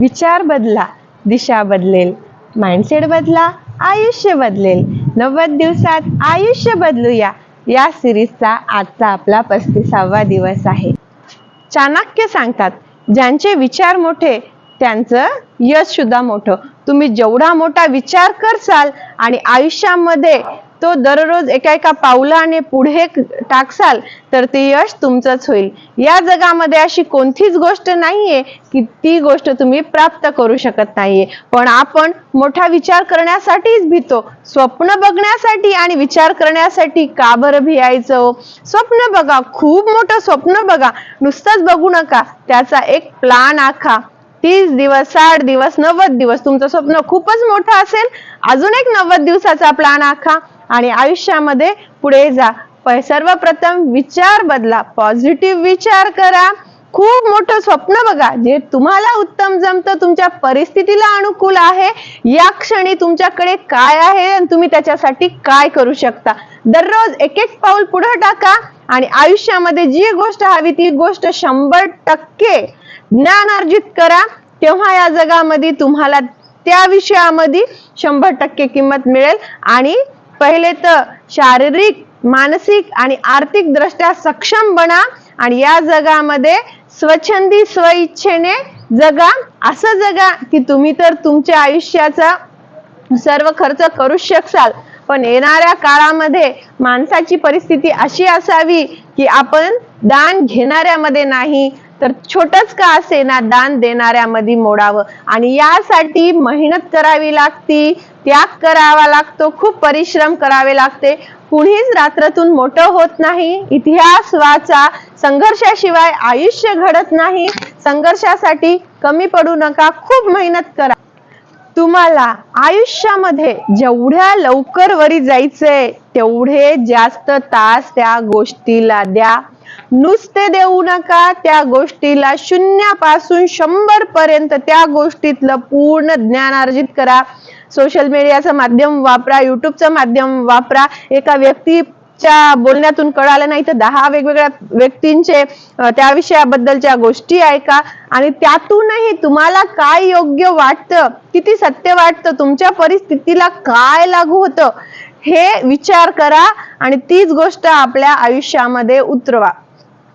विचार बदला दिशा बदलेल. माइंडसेट बदला आयुष्य बदलेल. नव्वद दिवसात आयुष्य बदलूया. या सिरीजचा आजचा आपला पस्तीसावा दिवस आहे. चाणक्य सांगतात ज्यांचे विचार मोठे त्यांचं यश सुद्धा मोठं. तुम्ही जेवढा मोठा विचार करसाल आणि आयुष्यामध्ये तो दररोज एका एका पावलाने पुढे टाकसाल तर ते यश तुमचंच होईल. या जगामध्ये अशी कोणतीच गोष्ट नाहीये की ती गोष्ट तुम्ही प्राप्त करू शकत नाहीये. पण आपण मोठा विचार करण्यासाठीच भीतो. स्वप्न बघण्यासाठी आणि विचार करण्यासाठी का बरं भियायचं? स्वप्न बघा खूप मोठं स्वप्न बघा. नुसतंच बघू नका. त्याचा एक प्लान आखा. तीस दिवस साठ दिवस नव्वद दिवस तुमचं स्वप्न खूपच मोठं असेल. अजून एक नव्वद दिवसाचा प्लान आखा. आणि आयुष्यामध्ये पुढे जा. सर्वप्रथम विचार बदला. पॉझिटिव्ह विचार करा. खूप मोठं स्वप्न बघा. जे तुम्हाला उत्तम जमतं तुमच्या परिस्थितीला अनुकूल आहे या क्षणी तुमच्याकडे काय आहे आणि तुम्ही त्याच्यासाठी काय करू शकता? दररोज एक एक पाऊल पुढे टाका आणि आयुष्यामध्ये जी गोष्ट हवी ती गोष्ट शंभर टक्के ज्ञान अर्जित करा. तेव्हा या जगामध्ये तुम्हाला त्या विषयामध्ये शंभर टक्के किंमत मिळेल आणि पहिले तर शारीरिक मानसिक आणि आर्थिक दृष्ट्या सक्षम बना आणि या जगामध्ये स्वच्छंदी स्वइच्छेने जगा. असं जगा की तुम्ही तर तुमच्या आयुष्याचा सर्व खर्च करू शकसाल. पण येणाऱ्या काळामध्ये माणसाची परिस्थिती अशी असावी की आपण दान घेणाऱ्यामध्ये नाही तर छोटच का असे ना दान देणाऱ्यामध्ये मोडावं? आणि यासाठी मेहनत करावी लागती त्याग करावा लागतो खूप परिश्रम करावे लागते. कुणीच रात्रातून मोठं होत नाही. इतिहास वाचा संघर्षाशिवाय आयुष्य घडत नाही. संघर्षासाठी कमी पडू नका खूप मेहनत करा. तुम्हाला आयुष्यामध्ये जेवढ्या लवकर वरी जायचंय तेवढे जास्त तास त्या गोष्टीला द्या. नुसते देऊ नका त्या गोष्टीला शून्यापासून शंभर पर्यंत त्या गोष्टीतलं पूर्ण ज्ञान अर्जित करा. सोशल मीडियाचं माध्यम वापरा युट्यूबचं माध्यम वापरा. एका व्यक्ती च्या बोलण्यातून कळालं नाही तर दहा वेगवेगळ्या व्यक्तींचे त्या विषयाबद्दलच्या गोष्टी ऐका आणि त्यातूनही तुम्हाला काय योग्य वाटतं किती सत्य वाटतं तुमच्या परिस्थितीला काय लागू होतं हे विचार करा आणि तीच गोष्ट आपल्या आयुष्यामध्ये उतरवा.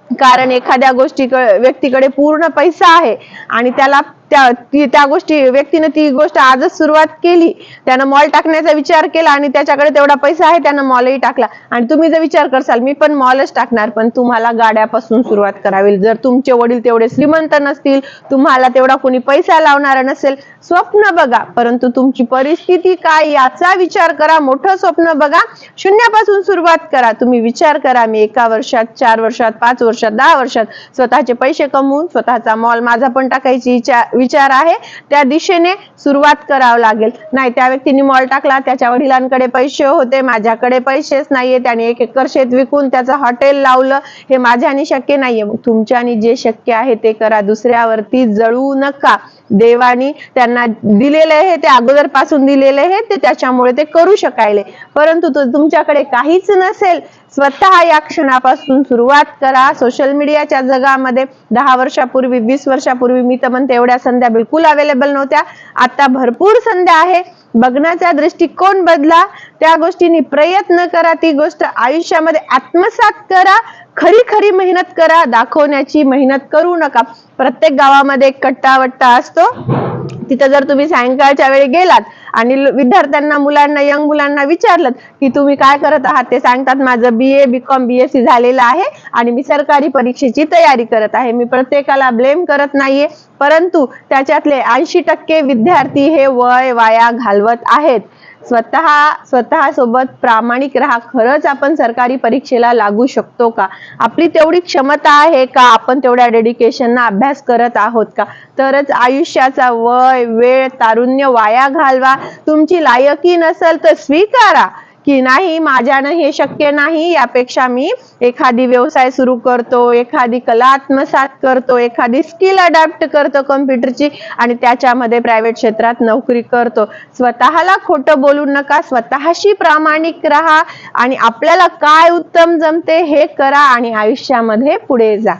कारण एखाद्या गोष्टी व्यक्तीकडे पूर्ण पैसा आहे आणि त्याला त्या ती- त्या गोष्टी व्यक्तीनं ती गोष्ट आजच सुरुवात केली. त्यानं मॉल टाकण्याचा विचार केला आणि त्याच्याकडे तेवढा पैसा आहे त्यानं मॉलही टाकला. आणि तुम्ही जर विचार करसाल मी पण मॉलच टाकणार पण तुम्हाला गाड्यापासून सुरुवात करावी. जर तुमचे वडील तेवढे श्रीमंत नसतील तुम्हाला तेवढा कोणी पैसा लावणारा नसेल स्वप्न बघा. परंतु तुमची परिस्थिती काय याचा विचार करा. मोठं स्वप्न बघा. शून्यापासून सुरुवात करा. तुम्ही विचार करा मी एका वर्षात चार वर्षात पाच वर्षात दहा वर्षात स्वतःचे पैसे कमवून स्वतःचा मॉल माझा पण टाकायची इच्छा विचार आहे त्या दिशेने सुरुवात करावं लागेल. नाही त्या व्यक्तीने मॉल टाकला त्याच्या वडिलांकडे पैसे होते माझ्याकडे पैसेच नाहीये त्याने एक एकर शेत विकून त्याचं हॉटेल लावलं हे माझ्याने शक्य नाहीये. तुमच्याने जे शक्य आहे ते करा दुसऱ्यावरती जळू नका. देवानी त्यांना दिलेले आहे ते अगोदरपासून दिलेले आहे ते त्याच्यामुळे ते करू शकायले. परंतु तो तुमच्याकडे काहीच नसेल स्वतः या क्षणापासून सुरुवात करा. सोशल मीडियाच्या जगामध्ये दहा वर्षापूर्वी वीस वर्षापूर्वी मी तर म्हणते एवढ्या संध्या बिलकुल अवेलेबल नव्हत्या. आता भरपूर संध्या आहे. बघण्याचा दृष्टिकोन बदला. त्या गोष्टींनी प्रयत्न करा. ती गोष्ट आयुष्यामध्ये आत्मसात करा. खरी खरी मेहनत करा. दाखवण्याची मेहनत करू नका. प्रत्येक गावामध्ये एक कट्टा वट्टा असतो. तिथं जर तुम्ही सायंकाळच्या वेळी गेलात आणि विद्यार्थ्यांना मुलांना यंग मुलांना विचारलं की तुम्ही काय करत आहात ते सांगतात माझं B A B com B S C झालेलं आहे आणि मी सरकारी परीक्षेची तयारी करत आहे. मी प्रत्येकाला ब्लेम करत नाहीये परंतु त्याच्यातले ऐंशी टक्के विद्यार्थी हे वय वाया घालवत आहेत. स्वतः स्वतः सोबत प्रामाणिक राहा. खरंच आपण सरकारी परीक्षेला लागू शकतो का? आपली तेवढी क्षमता आहे का? आपण तेवढ्या डेडिकेशनना अभ्यास करत आहोत का? तरच आयुष्याचा वय वेळ तारुण्य वाया घालवा. तुमची लायकी नसेल तर स्वीकारा. की नाही माझ्यानं हे शक्य नाही यापेक्षा मी एखादी व्यवसाय सुरू करतो एखादी कला आत्मसात करतो एखादी स्किल अडॅप्ट करतो कम्प्युटरची आणि त्याच्यामध्ये प्रायव्हेट क्षेत्रात नोकरी करतो. स्वतःला खोटं बोलू नका स्वतःशी प्रामाणिक राहा आणि आपल्याला काय उत्तम जमते हे करा आणि आयुष्यामध्ये पुढे जा.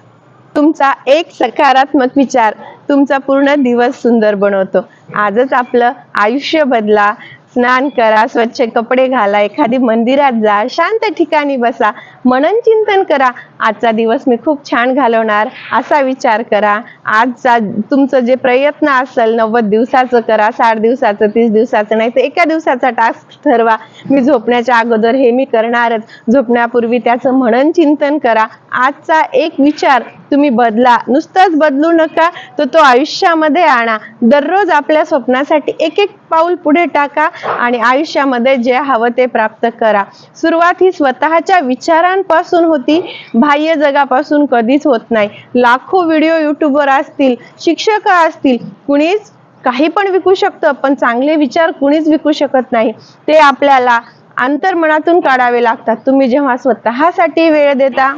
तुमचा एक सकारात्मक विचार तुमचा पूर्ण दिवस सुंदर बनवतो. आजच आपलं आयुष्य बदला. स्नान करा स्वच्छ कपडे घाला एखादी मंदिरात जा शांत ठिकाणी बसा. मनन चिंतन करा. आजचा दिवस मी खूप छान घालवणार. असा विचार करा. आजचा तुमचं जे प्रयत्न असेल नव्वद दिवसाचं करा साठ दिवसाचं तीस दिवसाचं नाही तर एका दिवसाचा टास्क ठरवा. मी झोपण्याच्या अगोदर हे मी करणारच. झोपण्यापूर्वी त्याचं मनन चिंतन करा. आजचा एक विचार तुम्ही बदला. नुसतंच बदलू नका तर तो आयुष्यामध्ये आणा. दररोज आपल्या स्वप्नासाठी एक एक पाऊल पुढे टाका आणि आयुष्यामध्ये जे हवं ते प्राप्त करा. सुरुवात ही स्वतःच्या विचारांपासून होती बाह्य जगापासून कधीच होत नाही. लाखो व्हिडिओ युट्यूबवर असतील शिक्षक असतील कुणीच काही पण विकू शकतं पण चांगले विचार कुणीच विकू शकत नाही. ते आपल्याला अंतर्मनातून काढावे लागतात. तुम्ही जेव्हा स्वतःसाठी वेळ देता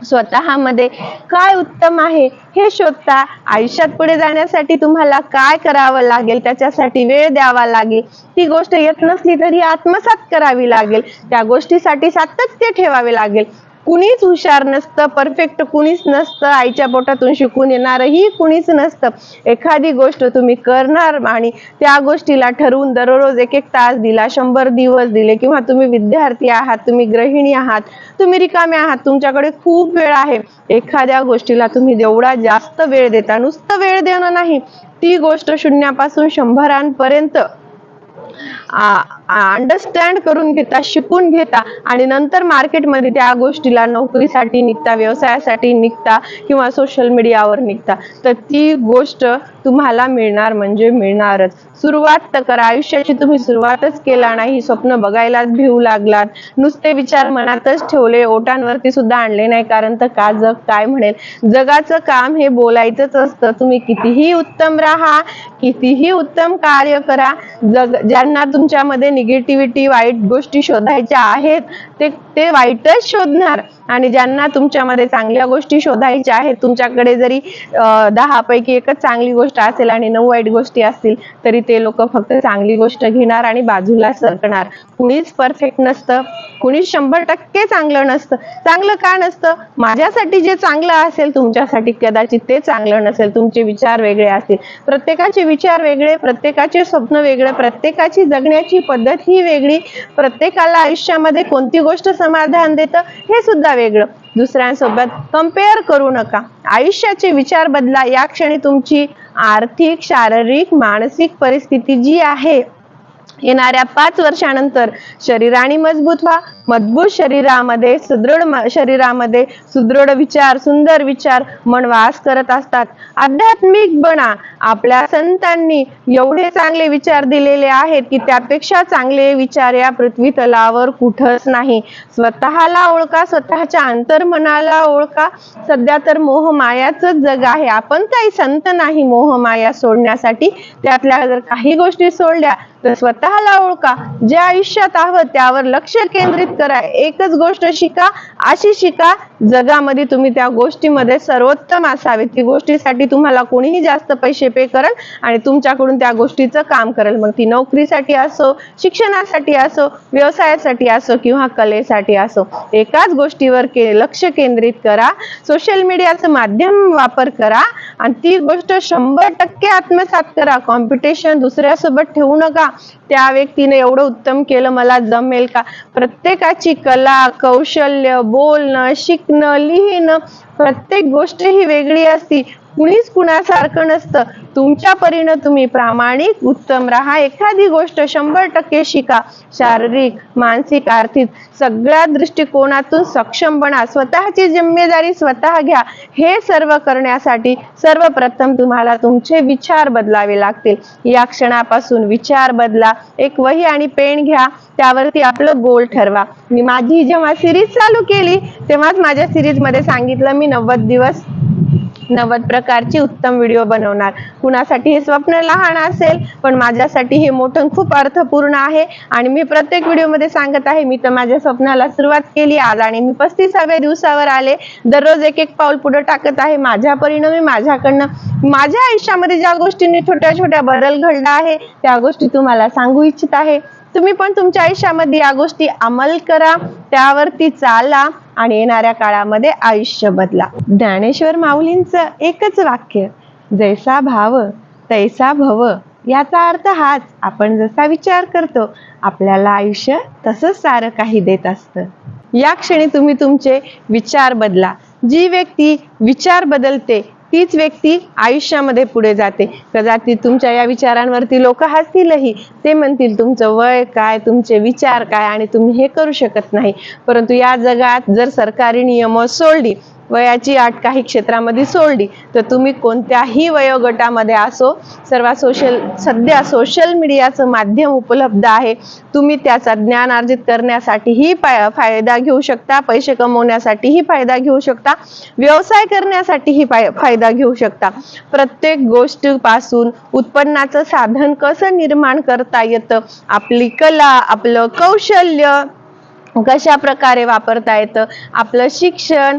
स्वतःमध्ये काय उत्तम आहे हे शोधता आयुष्यात पुढे जाण्यासाठी तुम्हाला काय करावं लागेल? त्याच्यासाठी वेळ द्यावा लागेल. ती गोष्ट येत नसली तरी आत्मसात करावी लागेल. त्या गोष्टीसाठी सातत्य ठेवावे लागेल. कुणीच हुशार नसतं परफेक्ट कुणीच नसतं आईच्या पोटातून शिकून येणारही कुणीच नसतं. एखादी गोष्ट तुम्ही करणार आणि त्या गोष्टीला ठरवून दररोज एक एक तास दिला शंभर दिवस दिले किंवा तुम्ही विद्यार्थी आहात तुम्ही गृहिणी आहात तुम्ही रिकामे आहात तुमच्याकडे खूप वेळ आहे. एखाद्या गोष्टीला तुम्ही जेवढा जास्त वेळ देता नुसतं वेळ देणं नाही. ती गोष्ट शून्यापासून शंभरांपर्यंत अंडरस्टँड करून घेता शिकून घेता आणि नंतर मार्केटमध्ये त्या गोष्टीला नोकरीसाठी निघता व्यवसायासाठी निघता किंवा सोशल मीडियावर निघता. तर ती गोष्ट तुम्हाला मिळणार म्हणजे मिळणारच. सुरुवात तर करा. आयुष्याची तुम्ही सुरुवातच केला नाही स्वप्न बघायलाच भिवू लागलात. नुसते विचार मनातच ठेवले ओटांवरती सुद्धा आणले नाही कारण तर का जग काय म्हणेल? जगाचं काम हे बोलायचंच असतं. तुम्ही कितीही उत्तम राहा कितीही उत्तम कार्य करा जग ज्यांना तुमच्यामध्ये निगेटिव्हिटी वाईट गोष्टी शोधायच्या आहेत ते ते वाईटच शोधणार. आणि ज्यांना तुमच्यामध्ये चांगल्या गोष्टी शोधायच्या आहेत तुमच्याकडे जरी दहा पैकी एकच चांगली गोष्ट असेल आणि नऊ वाईट गोष्टी असतील तरी ते लोक फक्त चांगली गोष्ट घेणार आणि बाजूला सरकणार. कुणीच परफेक्ट नसतं. कुणी शंभर टक्के चांगलं नसतं. चांगलं का नसतं? माझ्यासाठी जे चांगलं असेल तुमच्यासाठी कदाचित ते चांगलं नसेल. तुमचे विचार वेगळे असतील. प्रत्येकाचे विचार वेगळे प्रत्येकाचे स्वप्न वेगळे प्रत्येकाची जगण्याची पद्धत ही वेगळी. प्रत्येकाला आयुष्यामध्ये कोणती गोष्ट समाधान देतं हे सुद्धा वेगळं. दुसऱ्यांसोबत कंपेअर करू नका. आयुष्याचे विचार बदला. या क्षणी तुमची आर्थिक शारीरिक मानसिक परिस्थिती जी आहे येणाऱ्या पाच वर्षानंतर शरीराने मजबूत व्हा. मजबूत शरीरामध्ये सुदृढ शरीरामध्ये सुदृढ विचार सुंदर विचार मन वास करत असतात. आध्यात्मिक बना आपल्या संतांनी एवढे चांगले विचार दिलेले आहेत की त्यापेक्षा चांगले विचार या पृथ्वी तलावर कुठंच नाही. स्वतःला ओळखा स्वतःच्या अंतर्मनाला ओळखा. सध्या तर मोहमायाच जग आहे. आपण काही संत नाही मोहमाया सोडण्यासाठी. त्यातल्या जर काही गोष्टी सोडल्या तर स्वतःला ओळखा. जे आयुष्यात आहोत त्यावर लक्ष केंद्रित करा. एकच गोष्ट शिका अशी शिका जगामध्ये तुम्ही त्या गोष्टीमध्ये सर्वोत्तम असावे ती गोष्टीसाठी तुम्हाला कोणीही जास्त पैसे पे करेल आणि तुमच्याकडून त्या गोष्टीचं काम करेल. मग ती नोकरीसाठी असो शिक्षणासाठी असो व्यवसायासाठी असो किंवा कलेसाठी असो एकाच गोष्टीवर के लक्ष केंद्रित करा. सोशल मीडियाचं माध्यम वापर करा आणि ती गोष्ट शंभर टक्के आत्मसात करा. कॉम्पिटिशन दुसऱ्यासोबत ठेवू नका. त्या व्यक्तीने एवढं उत्तम केलं मला जमेल का? प्रत्येकाची कला कौशल्य बोलणं शिक न लिहिणं प्रत्येक गोष्ट ही वेगळी असती. कुणीच कुणासारखं नसतं. तुमच्या परीनं तुम्ही प्रामाणिक उत्तम राहा. एखादी गोष्ट शंभर टक्के शिका. शारीरिक मानसिक आर्थिक सगळ्या दृष्टिकोनातून सक्षम बना. स्वतःची जिम्मेदारी स्वतः घ्या. हे सर्व करण्यासाठी सर्वप्रथम तुम्हाला तुमचे विचार बदलावे लागतील. या क्षणापासून विचार बदला. एक वही आणि पेन घ्या. त्यावरती आपलं गोल ठरवा. मी माझी जेव्हा सिरीज चालू केली तेव्हाच माझ्या सिरीजमध्ये सांगितलं मी नव्वद दिवस नव्वद प्रकारची उत्तम व्हिडिओ बनवणार. कुणासाठी हे स्वप्न लहान असेल पण माझ्यासाठी हे मोठं खूप अर्थपूर्ण आहे. आणि मी प्रत्येक व्हिडिओमध्ये सांगत आहे मी तर माझ्या स्वप्नाला सुरुवात केली आज आणि मी पस्तीसाव्या दिवसावर आले. दररोज एक एक पाऊल पुढे टाकत आहे. माझ्या परिणामी माझ्याकडनं माझ्या आयुष्यामध्ये ज्या गोष्टींनी छोट्या छोट्या बदल घडला आहे त्या गोष्टी तुम्हाला सांगू इच्छित आहे. तुम्ही पण तुमच्या आयुष्यामध्ये या गोष्टी अंमल करा त्यावरती चाला. आणि येणाऱ्या काळामध्ये आयुष्य बदला. ज्ञानेश्वर माऊलींचं एकच वाक्य जैसा भाव तैसा भव याचा अर्थ हाच आपण जसा विचार करतो आपल्याला आयुष्य तसंच सारं काही देत असतं. या क्षणी तुम्ही तुमचे विचार बदला. जी व्यक्ती विचार बदलते तीच व्यक्ती आयुष्यामध्ये पुढे जाते. कदाचित तुमच्या या विचारांवरती लोक हसतीलही. ते म्हणतील तुमचं वय काय? तुमचे विचार काय? आणि तुम्ही हे करू शकत नाही. परंतु या जगात जर सरकारी नियम सोडली वयाची आठ काही क्षेत्रामध्ये सोडली. तर तुम्ही कोणत्याही वयोगटामध्ये असो सर्व सोशल सध्या सोशल मीडियाचं माध्यम उपलब्ध आहे. तुम्ही त्याचा ज्ञान अर्जित करण्यासाठीही फायदा घेऊ शकता पैसे कमवण्यासाठीही फायदा घेऊ शकता व्यवसाय करण्यासाठीही फायदा घेऊ शकता. प्रत्येक गोष्टीपासून उत्पन्नाचं साधन कसं निर्माण करता येतं आपली कला आपलं कौशल्य कशा प्रकारे वापरता येतं आपलं शिक्षण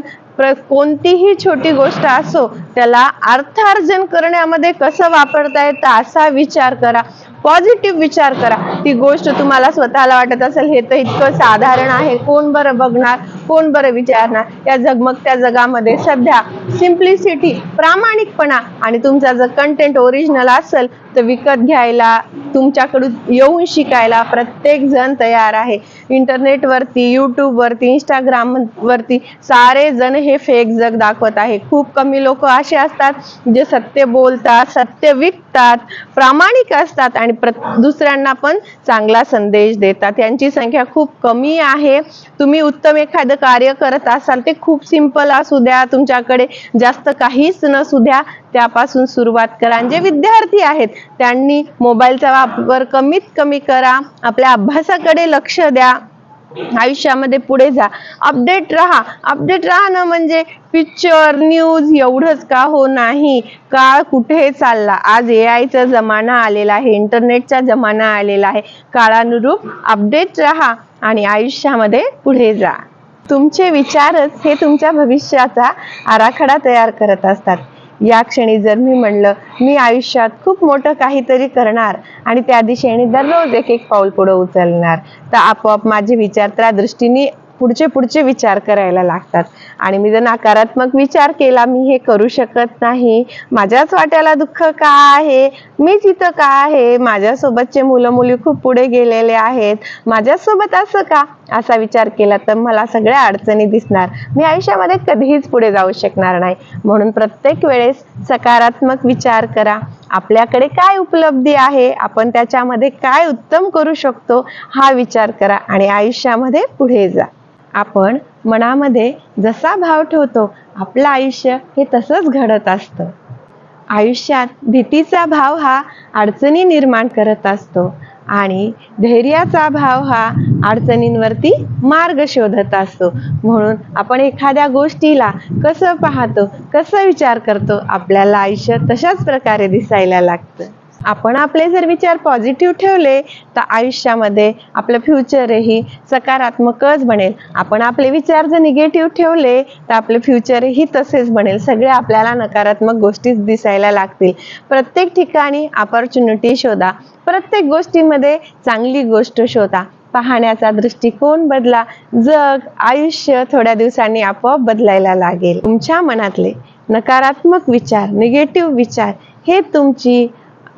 कोणतीही छोटी गोष्ट असो त्याला अर्थार्जन करण्यामध्ये कसं वापरता येतं असा विचार करा. पॉझिटिव्ह विचार करा. ती गोष्ट तुम्हाला स्वतःला वाटत असेल हे तर इतकं साधारण आहे. कोण बरं बघणार? कोण बरं विचारणार? या जगमगत्या जगामध्ये सध्या सिम्प्लिसिटी प्रामाणिकपणा आणि तुमचा जर कंटेंट ओरिजिनल असेल तर विकत घ्यायला तुमच्याकडून येऊन शिकायला प्रत्येक जण तयार आहे. इंटरनेटवरती यूट्यूबवरती इंस्टाग्राम वरती सारे जण हे फेक जग दाखवत आहे. खूप कमी लोक असे असतात जे सत्य बोलतात सत्य विकतात प्रामाणिक असतात आणि प्र दुसऱ्यांना पण चांगला संदेश देतात. यांची संख्या खूप कमी आहे. तुम्ही उत्तम एखादं कार्य करत असाल ते खूप सिंपल असू द्या तुमच्याकडे जास्त काहीच नसू द्या त्यापासून सुरुवात करा. जे विद्यार्थी आहेत त्यांनी मोबाईलचा वापर कमीत कमी करा. आपल्या अभ्यासाकडे लक्ष द्या. आयुष्यामध्ये पुढे जा. अपडेट राहा. अपडेट राहणं म्हणजे पिक्चर न्यूज एवढंच का हो नाही? काळ कुठे चालला? आज ए आयचा जमाना आलेला आहे इंटरनेटचा जमाना आलेला आहे. काळानुरूप अपडेट राहा आणि आयुष्यामध्ये पुढे जा. तुमचे विचारच हे तुमच्या भविष्याचा आराखडा तयार करत असतात. या क्षणी जर मी म्हणलं मी आयुष्यात खूप मोठं काहीतरी करणार आणि त्या दिशेने दररोज एक एक पाऊल पुढे उचलणार. तर आपोआप माझे विचार त्या दृष्टीने पुढचे पुढचे विचार करायला लागतात. आणि मी जर नकारात्मक विचार केला मी हे करू शकत नाही. माझ्याच वाट्याला दुःख का आहे? मीच इथं का आहे? माझ्यासोबतचे मुलं मुली खूप पुढे गेलेले आहेत. माझ्यासोबत असं का? असा विचार केला तर मला सगळ्या अडचणी दिसणार. मी आयुष्यामध्ये कधीच पुढे जाऊ शकणार नाही. म्हणून प्रत्येक वेळेस सकारात्मक विचार करा. आपल्याकडे काय उपलब्धी आहे? आपण त्याच्यामध्ये काय उत्तम करू शकतो? हा विचार करा आणि आयुष्यामध्ये पुढे जा. आपण मनामध्ये जसा भाव ठेवतो आपलं आयुष्य हे तसंच घडत असतं. आयुष्यात भीतीचा भाव हा अडचणी निर्माण करत असतो आणि धैर्याचा भाव हा अडचणींवरती मार्ग शोधत असतो. म्हणून आपण एखाद्या गोष्टीला कसं पाहतो कसं विचार करतो आपल्याला आयुष्य तशाच प्रकारे दिसायला लागतं. आपण आपले जर विचार पॉझिटिव्ह ठेवले तर आयुष्यामध्ये आपलं फ्युचरही सकारात्मकच बनेल. आपण आपले विचार जर निगेटिव्ह ठेवले तर आपलं फ्युचरही तसेच बनेल. सगळे आपल्याला नकारात्मक गोष्टीच दिसायला लागतील. प्रत्येक ठिकाणी ऑपॉर्च्युनिटी शोधा. प्रत्येक गोष्टीमध्ये चांगली गोष्ट शोधा. पाहण्याचा दृष्टिकोन बदला. जग आयुष्य थोड्या दिवसांनी आपोआप बदलायला लागेल. तुमच्या मनातले नकारात्मक विचार निगेटिव्ह विचार हे तुमची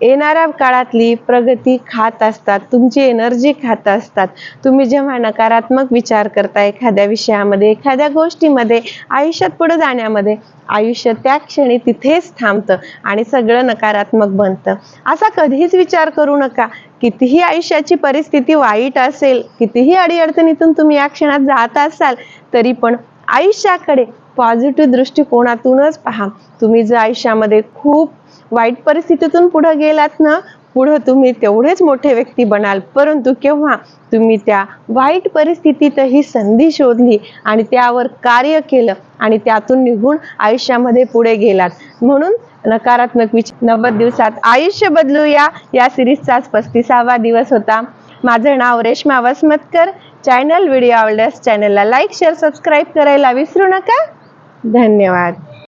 येणाऱ्या काळातली प्रगती खात असतात तुमची एनर्जी खात असतात. तुम्ही जेव्हा नकारात्मक विचार करता एखाद्या विषयामध्ये एखाद्या गोष्टीमध्ये आयुष्यात पुढे जाण्यामध्ये आयुष्य त्या क्षणी तिथेच थांबतं आणि सगळं नकारात्मक बनतं. असा कधीच विचार करू नका. कितीही आयुष्याची परिस्थिती वाईट असेल कितीही अडीअडचणीतून तुम्ही या क्षणात जात असाल तरी पण आयुष्याकडे पॉझिटिव्ह दृष्टिकोनातूनच पहा. तुम्ही जर आयुष्यामध्ये खूप वाईट परिस्थितीतून पुढे गेलात ना पुढं तुम्ही तेवढेच मोठे व्यक्ती बनाल. परंतु केव्हा तुम्ही त्या वाईट परिस्थितीतही संधी शोधली आणि त्यावर कार्य केलं आणि त्यातून निघून आयुष्यामध्ये पुढे गेलात. म्हणून नकारात्मक विचार नव्वद दिवसात आयुष्य बदलूया. या सिरीजचाच पस्तीसावा दिवस होता. माझं नाव रेश्मा वसमतकर. चॅनल व्हिडिओ आवडल्यास चॅनलला लाईक शेअर सबस्क्राईब करायला विसरू नका. धन्यवाद.